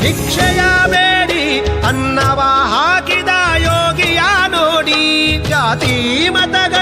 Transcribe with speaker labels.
Speaker 1: ಭಿಕ್ಷೆಯ ಬೇಡಿ ಅನ್ನವ ಹಾಕಿದ ಯೋಗಿಯ ನೋಡಿ ಜಾತಿ ಮತಗಳಿಗೆ